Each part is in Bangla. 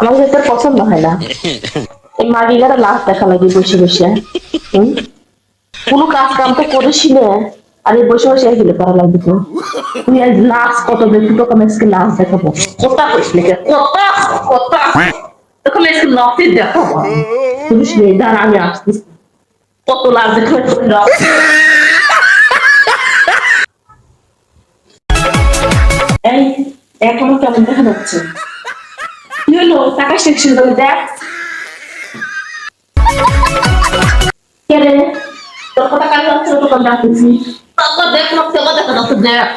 আমার কাছে পছন্দ হয় না এই মাগিগারা লাশ দেখা লাগে বসে বসে? কোনো কাজ কাম তো করিস না আর বসে বসে এগুলো করা লাগবে তো। তুই আজ লাশ কত দেখবি তোকে আমি আজকে লাশ দেখাবো? কত করিস নাকি? কত কত তোকে আমি আজকে লাশে দেখাবো। বুঝিস নে দাঁড়া, আমি আসতেছি কত লাশ দেখাবে লাশ এই, এখনও কেমন দেখা যাচ্ছে? কি হলো? টাকা সেকশন করে দেখ। কে রে? তোর কথা কাল যাচ্ছে তো কোন ডাকতেছি তারপর দেখ না তোকে দেখা যাচ্ছে দেখ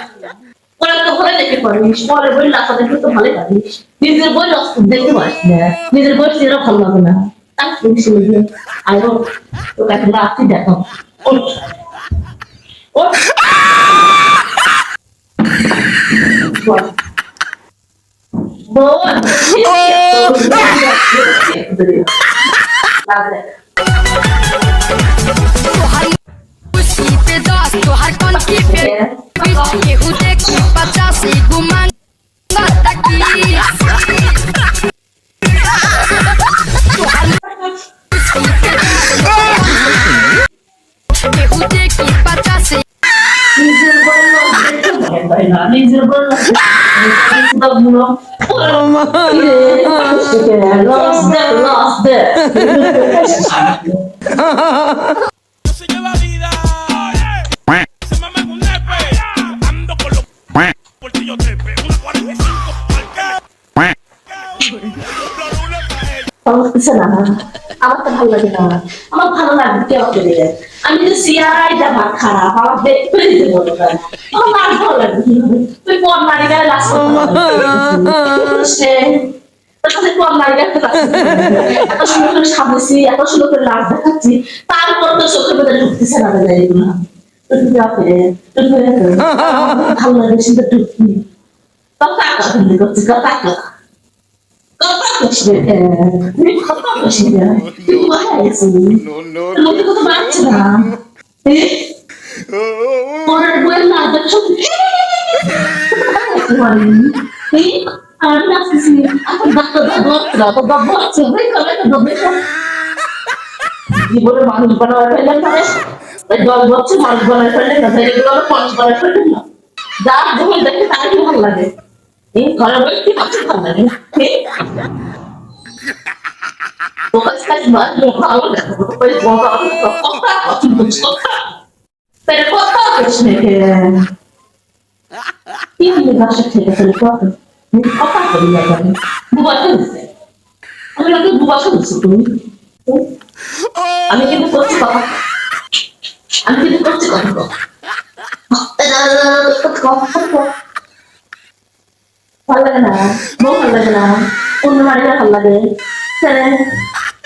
পরে তো পরে দেখে পারিস পরে বই লাফা দেখে তো ভালো পারিস নিজের বই দেখতে পারিস না নিজের বই সেরা ভালো লাগে না কিছু লাগে আয়ো তোকে একটা রাত্রি দেখো ওঠ pedaço. Torrar com que fez. Que o deck passa guman. Bata aqui. Que o deck passa নিজের বলল দেখতে পারে না নিজের বলল সমস্যা না আমার। তো ভালো লাগে না আমার। ভালো লাগবে কেউ করে আমি তো ভাত খারাপ, আমার দেখতে দিতে আমার লাগ ভালো লাগবে তুই কোন মারি লাস্ট গেলে এত সুন্দর সুন্দর করে দেখাচ্ছি। তারপর তো চোখের মধ্যে ঢুকতেছে না তুই ভালো লাগে কথা করছিস কথা করছিস তুই কোথায় আছিস No, no, লোকে না এ? বইয়ের লাভ দেখছ এই আমি এখন ডাক্তার ধরছে তো বাবা আছে ওই কবে তো জীবনে মানুষ বানাবার ফেললেন না ওই বছর মানুষ বানাবার ফেললেন না তাই এগুলো হলো মানুষ বানাবার ফেললেন না যার যখন দেখে তার ভালো লাগে এই ঘরে বই কি ভালো লাগে কথা আমি কিন্তু করছি কথা ভালো লাগে না বউ ভালো লাগে না বাড়িটা ভালো লাগে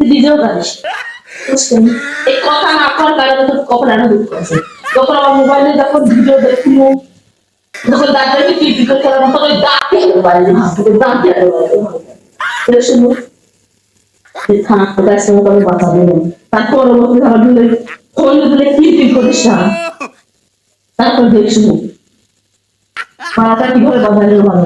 নিজেও? এই কথা না করার কারণে তোর কপালে আরও দুঃখ আছে? যখন আমার মোবাইলে যখন ভিডিও যখন তখন দাঁতে তার কি করিস না? তারপর দেখছি মাথা কীভাবে বাধা দিলে ভালো